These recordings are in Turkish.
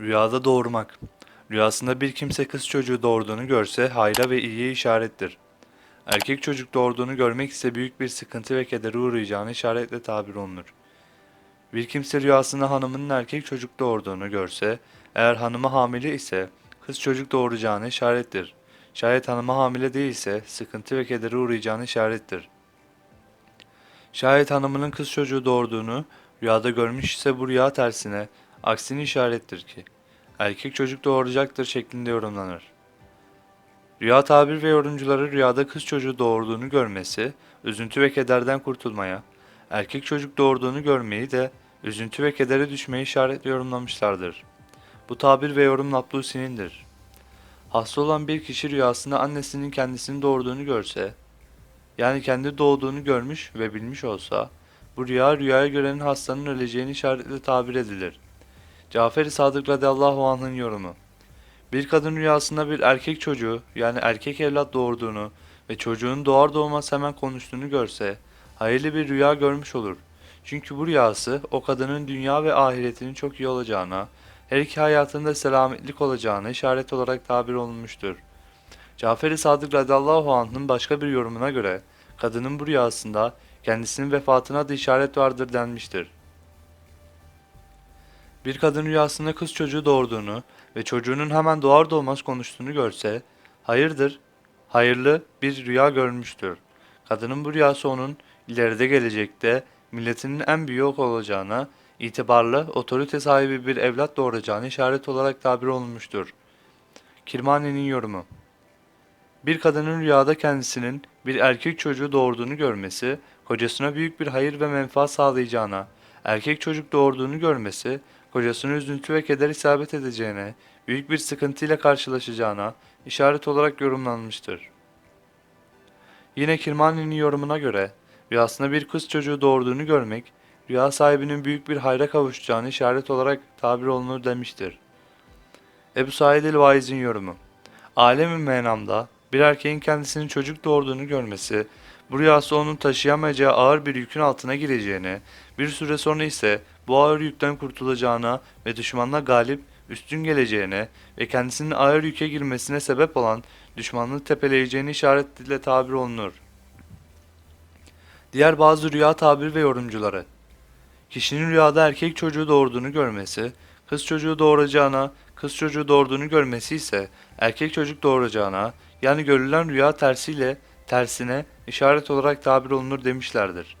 Rüyada doğurmak. Rüyasında bir kimse kız çocuğu doğurduğunu görse hayra ve iyiye işarettir. Erkek çocuk doğurduğunu görmek ise büyük bir sıkıntı ve kedere uğrayacağını işaretle tabir olunur. Bir kimse rüyasında hanımının erkek çocuk doğurduğunu görse, eğer hanımı hamile ise kız çocuk doğuracağını işarettir. Şayet hanımı hamile değilse sıkıntı ve kedere uğrayacağını işarettir. Şayet hanımının kız çocuğu doğurduğunu rüyada görmüş ise bu rüya tersine aksini işarettir ki erkek çocuk doğuracaktır şeklinde yorumlanır. Rüya tabir ve yorumcuları rüyada kız çocuğu doğurduğunu görmesi, üzüntü ve kederden kurtulmaya, erkek çocuk doğurduğunu görmeyi de üzüntü ve kedere düşmeyi işaretle yorumlamışlardır. Bu tabir ve yorum Naplusi'nindir. Hasta olan bir kişi rüyasında annesinin kendisini doğurduğunu görse, yani kendi doğduğunu görmüş ve bilmiş olsa, bu rüya rüyaya görenin hastanın öleceğini işaretle tabir edilir. Cafer-i Sadık radıyallahu anh'ın yorumu. Bir kadın rüyasında bir erkek çocuğu yani erkek evlat doğurduğunu ve çocuğun doğar doğmaz hemen konuştuğunu görse hayırlı bir rüya görmüş olur. Çünkü bu rüyası o kadının dünya ve ahiretinin çok iyi olacağına, her iki hayatında selametlik olacağına işaret olarak tabir olunmuştur. Cafer-i Sadık radıyallahu anh'ın başka bir yorumuna göre kadının bu rüyasında kendisinin vefatına da işaret vardır denmiştir. Bir kadın rüyasında kız çocuğu doğurduğunu ve çocuğunun hemen doğar doğmaz konuştuğunu görse, hayırdır, hayırlı bir rüya görmüştür. Kadının bu rüyası onun ileride gelecekte milletinin en büyük olacağına, itibarlı, otorite sahibi bir evlat doğuracağını işaret olarak tabir olunmuştur. Kirmani'nin yorumu Bir kadının rüyada kendisinin bir erkek çocuğu doğurduğunu görmesi, kocasına büyük bir hayır ve menfaat sağlayacağına, erkek çocuk doğurduğunu görmesi, kocasına üzüntü ve keder isabet edeceğine, büyük bir sıkıntıyla karşılaşacağına işaret olarak yorumlanmıştır. Yine Kirmani'nin yorumuna göre, rüyasında bir kız çocuğu doğurduğunu görmek, rüya sahibinin büyük bir hayra kavuşacağını işaret olarak tabir olunur demiştir. Ebu Said el-Vaiz'in yorumu Alem-i menamda bir erkeğin kendisinin çocuk doğurduğunu görmesi, bu rüyası onun taşıyamayacağı ağır bir yükün altına gireceğine, bir süre sonra ise bu ağır yükten kurtulacağına ve düşmanla galip, üstün geleceğine ve kendisinin ağır yüke girmesine sebep olan düşmanlığı tepeleyeceğini işaretle tabir olunur. Diğer bazı rüya tabir ve yorumcuları Kişinin rüyada erkek çocuğu doğurduğunu görmesi, kız çocuğu doğuracağına, kız çocuğu doğurduğunu görmesi ise erkek çocuk doğuracağına, yani görülen rüya tersiyle tersine işaret olarak tabir olunur demişlerdir.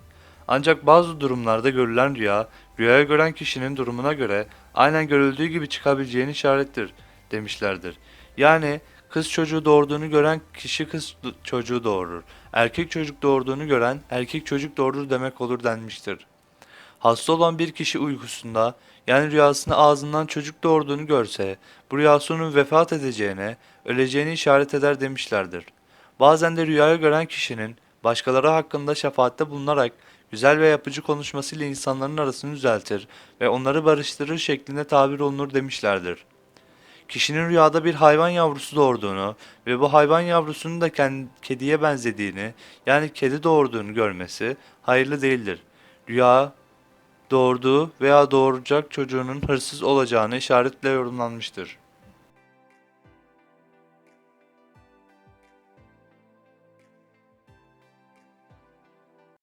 Ancak bazı durumlarda görülen rüya, rüyaya gören kişinin durumuna göre aynen görüldüğü gibi çıkabileceğini işarettir demişlerdir. Yani kız çocuğu doğurduğunu gören kişi kız çocuğu doğurur. Erkek çocuk doğurduğunu gören erkek çocuk doğurur demek olur denmiştir. Hasta olan bir kişi uykusunda yani rüyasında ağzından çocuk doğurduğunu görse bu rüyası onun vefat edeceğine, öleceğini işaret eder demişlerdir. Bazen de rüyayı gören kişinin başkaları hakkında şefaatte bulunarak güzel ve yapıcı konuşmasıyla insanların arasını düzeltir ve onları barıştırır şeklinde tabir olunur demişlerdir. Kişinin rüyada bir hayvan yavrusu doğurduğunu ve bu hayvan yavrusunun da kendi, kediye benzediğini yani kedi doğurduğunu görmesi hayırlı değildir. Rüya doğurduğu veya doğuracak çocuğunun hırsız olacağını işaretle yorumlanmıştır.